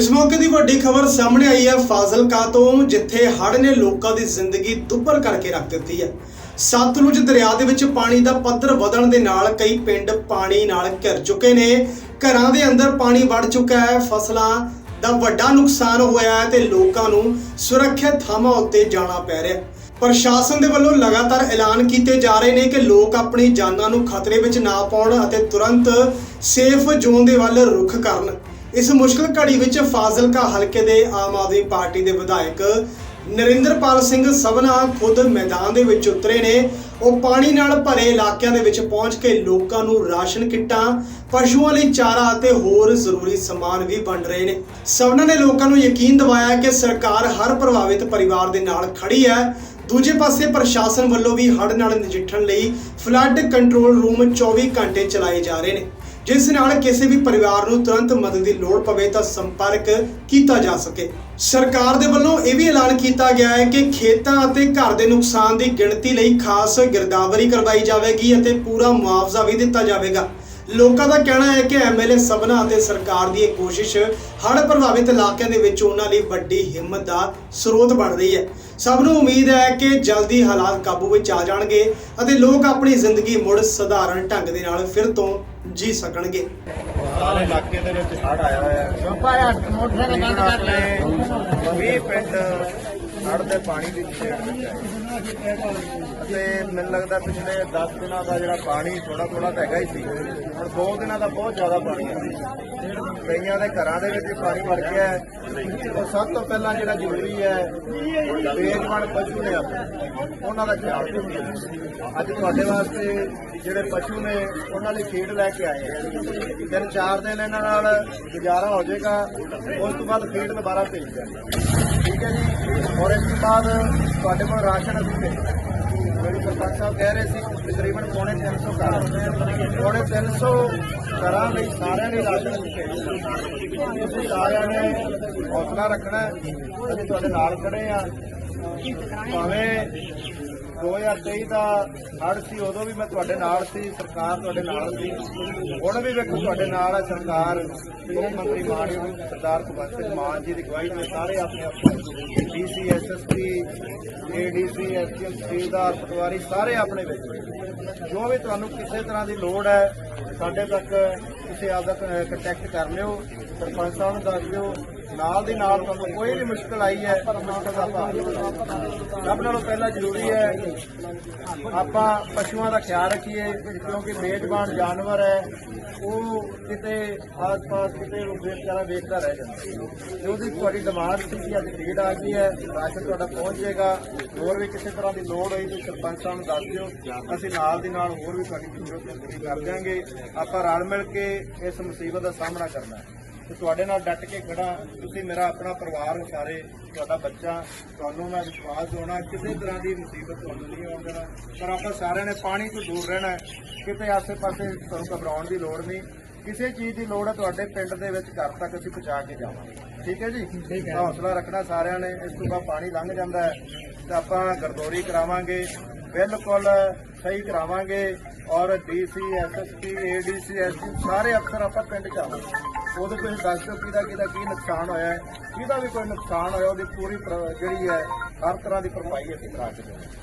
ਇਸ ਮੌਕੇ ਦੀ ਵੱਡੀ ਖਬਰ ਸਾਹਮਣੇ ਆਈ ਹੈ ਫਾਜ਼ਿਲਕਾ ਤੋਂ, ਜਿੱਥੇ ਹੜ੍ਹ ਨੇ ਲੋਕਾਂ ਦੀ ਜ਼ਿੰਦਗੀ ਦੁੱਭਰ ਕਰਕੇ ਰੱਖ ਦਿੱਤੀ ਹੈ। ਸਤਲੁਜ ਦਰਿਆ ਦੇ ਵਿੱਚ ਪਾਣੀ ਦਾ ਪੱਧਰ ਵਧਣ ਦੇ ਨਾਲ ਕਈ ਪਿੰਡ ਪਾਣੀ ਨਾਲ ਘਿਰ ਚੁੱਕੇ ਨੇ। ਘਰਾਂ ਦੇ ਅੰਦਰ ਪਾਣੀ ਵੜ ਚੁੱਕਾ ਹੈ। ਫਸਲਾਂ ਦਾ ਵੱਡਾ ਨੁਕਸਾਨ ਹੋਇਆ ਹੈ ਤੇ ਲੋਕਾਂ ਨੂੰ ਸੁਰੱਖਿਅਤ ਥਾਵਾਂ ਉੱਤੇ ਜਾਣਾ ਪੈ ਰਿਹਾ ਪ੍ਰਸ਼ਾਸਨ ਦੇ ਵੱਲੋਂ ਲਗਾਤਾਰ ਐਲਾਨ ਕੀਤੇ ਜਾ ਰਹੇ ਨੇ ਕਿ ਲੋਕ ਆਪਣੀ ਜਾਨਾਂ ਨੂੰ ਖਤਰੇ ਵਿੱਚ ਨਾ ਪਾਉਣ ਅਤੇ ਤੁਰੰਤ ਸੇਫ ਜ਼ੋਨ ਦੇ ਵੱਲ ਰੁਖ ਕਰਨ। ਇਸ ਮੁਸ਼ਕਲ ਘੜੀ ਵਿੱਚ ਫਾਜ਼ਿਲਕਾ ਹਲਕੇ ਦੇ ਆਮ ਆਦਮੀ ਪਾਰਟੀ ਦੇ ਵਿਧਾਇਕ ਨਰਿੰਦਰਪਾਲ ਸਿੰਘ ਸਭਨਾ ਖੁਦ ਮੈਦਾਨ ਦੇ ਵਿੱਚ ਉਤਰੇ ਨੇ। ਉਹ ਪਾਣੀ ਨਾਲ ਭਰੇ ਇਲਾਕਿਆਂ ਦੇ ਵਿੱਚ ਪਹੁੰਚ ਕੇ ਲੋਕਾਂ ਨੂੰ ਰਾਸ਼ਨ ਕਿੱਟਾਂ, ਪਸ਼ੂਆਂ ਲਈ ਚਾਰਾ ਅਤੇ ਹੋਰ ਜ਼ਰੂਰੀ ਸਮਾਨ ਵੀ ਵੰਡ ਰਹੇ ਨੇ। ਸਭਨਾ ਨੇ ਲੋਕਾਂ ਨੂੰ ਯਕੀਨ ਦਿਵਾਇਆ ਕਿ ਸਰਕਾਰ ਹਰ ਪ੍ਰਭਾਵਿਤ ਪਰਿਵਾਰ ਦੇ ਨਾਲ ਖੜੀ ਹੈ। ਦੂਜੇ ਪਾਸੇ ਪ੍ਰਸ਼ਾਸਨ ਵੱਲੋਂ ਵੀ ਹੜ੍ਹ ਨਾਲ ਨਜਿੱਠਣ ਲਈ ਫਲੱਡ ਕੰਟਰੋਲ ਰੂਮ 24 ਘੰਟੇ ਚਲਾਏ ਜਾ ਰਹੇ ਨੇ। ਜਿਸ ਨਾਲ ਕਿਸੇ ਵੀ ਪਰਿਵਾਰ ਨੂੰ ਤੁਰੰਤ ਮਦਦ ਦੀ ਲੋੜ ਪਵੇ ਤਾਂ ਸੰਪਰਕ ਕੀਤਾ ਜਾ ਸਕੇ। ਸਰਕਾਰ ਦੇ ਵੱਲੋਂ ਇਹ ਵੀ ਐਲਾਨ ਕੀਤਾ ਗਿਆ ਹੈ ਕਿ ਖੇਤਾਂ ਅਤੇ ਘਰ ਦੇ ਨੁਕਸਾਨ ਦੀ ਗਿਣਤੀ ਲਈ ਖਾਸ ਗਿਰਦਾਵਰੀ ਕਰਵਾਈ ਜਾਵੇਗੀ ਅਤੇ ਪੂਰਾ ਮੁਆਵਜ਼ਾ ਵੀ ਦਿੱਤਾ ਜਾਵੇਗਾ। ਲੋਕਾਂ ਦਾ ਕਹਿਣਾ ਹੈ ਕਿ ਐਮਐਲਏ ਸਭਨਾ ਅਤੇ ਸਰਕਾਰ ਦੀ ਇਹ ਕੋਸ਼ਿਸ਼ ਹੜ੍ਹ ਪ੍ਰਭਾਵਿਤ ਇਲਾਕਿਆਂ ਦੇ ਵਿੱਚ ਉਹਨਾਂ ਲਈ ਵੱਡੀ ਹਿੰਮਤ ਦਾ ਸਰੋਤ ਬਣ ਰਹੀ ਹੈ। ਸਭ ਨੂੰ ਉਮੀਦ ਹੈ ਕਿ ਜਲਦੀ ਹਾਲਾਤ ਕਾਬੂ ਵਿੱਚ ਆ ਜਾਣਗੇ ਅਤੇ ਲੋਕ ਆਪਣੀ ਜ਼ਿੰਦਗੀ ਮੁੜ ਸਧਾਰਨ ਢੰਗ ਦੇ ਨਾਲ ਫਿਰ ਤੋਂ ਜੀ ਸਕਣਗੇ। ਸਾਰੇ ਇਲਾਕੇ ਦੇ ਵਿੱਚ ਹੜ੍ਹ ਆਇਆ ਹੋਇਆ। ਹੈ ਮੋਟਰਸਾਈਕਲ ਬੰਦ ਕਰ ਲੈ ਆਪਣੇ 20 ਪਿੰਡ ਹੜ੍ਹ ਦੇ ਪਾਣੀ ਦੀ ਚਪੇਟ ਵਿੱਚ ਆਏ ਅਤੇ ਮੈਨੂੰ ਲੱਗਦਾ ਪਿਛਲੇ 10 ਦਿਨਾਂ ਦਾ ਜਿਹੜਾ ਪਾਣੀ ਥੋੜਾ ਥੋੜਾ ਤਾਂ ਹੈਗਾ ਹੀ ਸੀ। ਹੁਣ 2 ਦਿਨਾਂ ਦਾ ਬਹੁਤ ਜ਼ਿਆਦਾ ਪਾਣੀ ਹੈ ਕਈਆਂ ਦੇ ਘਰਾਂ ਦੇ ਵਿੱਚ ਵੀ ਪਾਣੀ ਵੜ ਗਿਆ ਹੈ। ਔਰ ਸਭ ਤੋਂ ਪਹਿਲਾਂ ਜਿਹੜਾ ਜ਼ਰੂਰੀ ਹੈ, ਬੇਜਵਾਨ ਪਸ਼ੂ ਨੇ ਆਪਣੇ। ਉਹਨਾਂ ਦਾ ਖਿਆਲ ਰੱਖਣਾ ਅੱਜ ਤੁਹਾਡੇ ਵਾਸਤੇ ਜਿਹੜੇ ਪਸ਼ੂ ਨੇ, ਉਹਨਾਂ ਲਈ ਖੇਡ ਲੈ ਕੇ ਆਏ ਆ। ਤਿੰਨ ਚਾਰ ਦਿਨ ਇਹਨਾਂ ਨਾਲ ਗੁਜ਼ਾਰਾ ਹੋ ਜਾਏਗਾ। ਉਸ ਤੋਂ ਬਾਅਦ ਖੇਡ ਦੁਬਾਰਾ ਭੇਜ ਦਿਆਂਗੇ ਠੀਕ ਹੈ ਜੀ ਔਰ ਇਸ ਤੋਂ ਬਾਅਦ ਤੁਹਾਡੇ ਕੋਲ ਰਾਸ਼ਨ ਅਸੀਂ ਭੇਜਣਾ ਜਿਹੜੀ ਸਰਪੰਚ ਸਾਹਿਬ ਕਹਿ ਰਹੇ ਸੀ ਤਕਰੀਬਨ ਪੌਣੇ 300 ਘਰ ਪੌਣੇ 300 ਘਰਾਂ ਲਈ ਸਾਰਿਆਂ ਲਈ ਰਾਸ਼ਨ ਅਸੀਂ ਭੇਜਣਾ ਤੁਸੀਂ ਸਾਰਿਆਂ ਨੇ ਹੌਸਲਾ ਰੱਖਣਾ ਅਸੀਂ ਤੁਹਾਡੇ ਨਾਲ ਖੜੇ ਆ ਭਾਵੇਂ 2023 ਦਾ ਹੜ੍ਹ ਸੀ, ਉਦੋਂ ਵੀ ਮੈਂ ਤੁਹਾਡੇ ਨਾਲ ਸੀ, ਸਰਕਾਰ ਤੁਹਾਡੇ ਨਾਲ ਸੀ। ਹੁਣ ਵੀ ਵੇਖੋ ਤੁਹਾਡੇ ਨਾਲ ਹੈ ਸਰਕਾਰ ਮੁੱਖ ਮੰਤਰੀ ਮਾਨਯੋਗ ਸਰਦਾਰ ਭਗਵੰਤ ਸਿੰਘ ਮਾਨ ਜੀ ਦੀ ਅਗਵਾਈ ਵਿੱਚ ਸਾਰੇ ਆਪਣੇ ਆਪਣੇ ਡੀਸੀ ਐਸਐਸਪੀ ਏਡੀਸੀ ਐਸਪੀਐਮ ਤਹਿਸੀਲਦਾਰ ਪਟਵਾਰੀ ਸਾਰੇ ਆਪਣੇ ਵਿੱਚ। ਜੋ ਵੀ ਤੁਹਾਨੂੰ ਕਿਸੇ ਤਰ੍ਹਾਂ ਦੀ ਲੋੜ ਹੈ, ਸਾਡੇ ਤੱਕ ਤੁਸੀਂ ਆਪਦਾ ਕੰਟੈਕਟ ਕਰ ਲਿਓ। ਸਰਪੰਚ ਸਾਹਿਬ ਨੂੰ ਦੱਸ ਦਿਓ। ਨਾਲ ਦੀ ਨਾਲ ਤੁਹਾਨੂੰ ਕੋਈ ਵੀ ਮੁਸ਼ਕਲ ਆਈ ਹੈ ਮੁਸ਼ਕਲ ਦਾ ਹੱਲ ਸਭ ਨਾਲੋਂ ਪਹਿਲਾਂ ਜ਼ਰੂਰੀ ਹੈ, ਆਪਾਂ ਪਸ਼ੂਆਂ ਦਾ ਖਿਆਲ ਰੱਖੀਏ, ਕਿਉਂਕਿ ਮੇਜ਼ਬਾਨ ਜਾਨਵਰ ਹੈ, ਉਹ ਕਿਤੇ ਆਸ-ਪਾਸ ਕਿਤੇ ਉਹ ਬੇਚਾਰਾ ਵੇਖਦਾ ਰਹਿ ਜਾਂਦਾ ਜੋ ਦੀ ਤੁਹਾਡੀ ਡਿਮਾਂਡ ਸੀ ਕਿ ਅੱਜ ਫੀਡ ਆ ਗਈ ਹੈ, ਰਾਸ਼ਨ ਤੁਹਾਡਾ ਪਹੁੰਚ ਜਾਏਗਾ, ਹੋਰ ਵੀ ਕਿਸੇ ਤਰ੍ਹਾਂ ਦੀ ਲੋੜ ਹੋਈ ਤਾਂ ਸਰਪੰਚ ਸਾਹਿਬ ਨੂੰ ਦੱਸ ਦਿਓ, ਅਸੀਂ ਨਾਲ ਦੀ ਨਾਲ ਹੋਰ ਵੀ ਤੁਹਾਡੀ ਜ਼ਰੂਰਤ ਪੂਰੀ ਕਰ ਦਿਆਂਗੇ। ਆਪਾਂ ਰਲ ਮਿਲ ਕੇ ਇਸ ਮੁਸੀਬਤ ਦਾ ਸਾਹਮਣਾ ਕਰਨਾ ਹੈ। ਤੇ ਤੁਹਾਡੇ ਨਾਲ ਡਟ ਕੇ ਖੜਾ ਤੁਸੀਂ ਮੇਰਾ ਆਪਣਾ ਪਰਿਵਾਰ ਹੋ ਸਾਰੇ ਤੁਹਾਡਾ ਬੱਚਾ ਤੁਹਾਨੂੰ ਮੈਂ ਵਿਸ਼ਵਾਸ ਦਿਵਾਉਣਾ ਕਿਸੇ ਤਰ੍ਹਾਂ ਦੀ ਮੁਸੀਬਤ ਤੁਹਾਨੂੰ ਨਹੀਂ ਆਉਣ ਦੇਣਾ। ਪਰ ਆਪਾਂ ਸਾਰਿਆਂ ਨੇ ਪਾਣੀ ਤੋਂ ਦੂਰ ਰਹਿਣਾ ਹੈ। ਕਿਤੇ ਆਸੇ-ਪਾਸੇ ਤੁਹਾਨੂੰ ਘਬਰਾਉਣ ਦੀ ਲੋੜ ਨਹੀਂ। ਕਿਸੇ ਚੀਜ਼ ਦੀ ਲੋੜ ਹੈ ਤੁਹਾਡੇ ਪਿੰਡ ਦੇ ਵਿੱਚ ਘਰ ਤੱਕ ਅਸੀਂ ਪਹੁੰਚਾ ਕੇ ਜਾਵਾਂਗੇ। ਠੀਕ ਹੈ ਜੀ? ਹੌਸਲਾ ਰੱਖਣਾ ਸਾਰਿਆਂ ਨੇ। ਇਸ ਤੋਂ ਬਾਅਦ ਪਾਣੀ ਲੰਘ ਜਾਂਦਾ ਹੈ। ਤੇ ਆਪਾਂ ਗਰਦੌਰੀ ਕਰਾਵਾਂਗੇ। ਬਿਲਕੁਲ ਸਹੀ ਕਰਾਵਾਂਗੇ। ਔਰ ਡੀਸੀ ਐਸਐਸਪੀ ਏਡੀਸੀ ਐਸਪੀ ਸਾਰੇ ਅਫਸਰ ਆਪਾਂ ਪਿੰਡ ਚ ਆਵਾਂਗੇ। ਉਹਦੇ ਕੋਈ ਦੱਸ ਦਿਓ ਕਿਹਦਾ ਕਿਹਦਾ ਕੀ ਨੁਕਸਾਨ ਹੋਇਆ ਹੈ ਜਿਹਦਾ ਵੀ ਕੋਈ ਨੁਕਸਾਨ ਹੋਇਆ, ਉਹਦੀ ਪੂਰੀ ਪ੍ਰ- ਜਿਹੜੀ ਹੈ, ਹਰ ਤਰ੍ਹਾਂ ਦੀ ਭਰਪਾਈ ਅਸੀਂ ਕਰਾ ਕੇ ਦੇਵਾਂਗੇ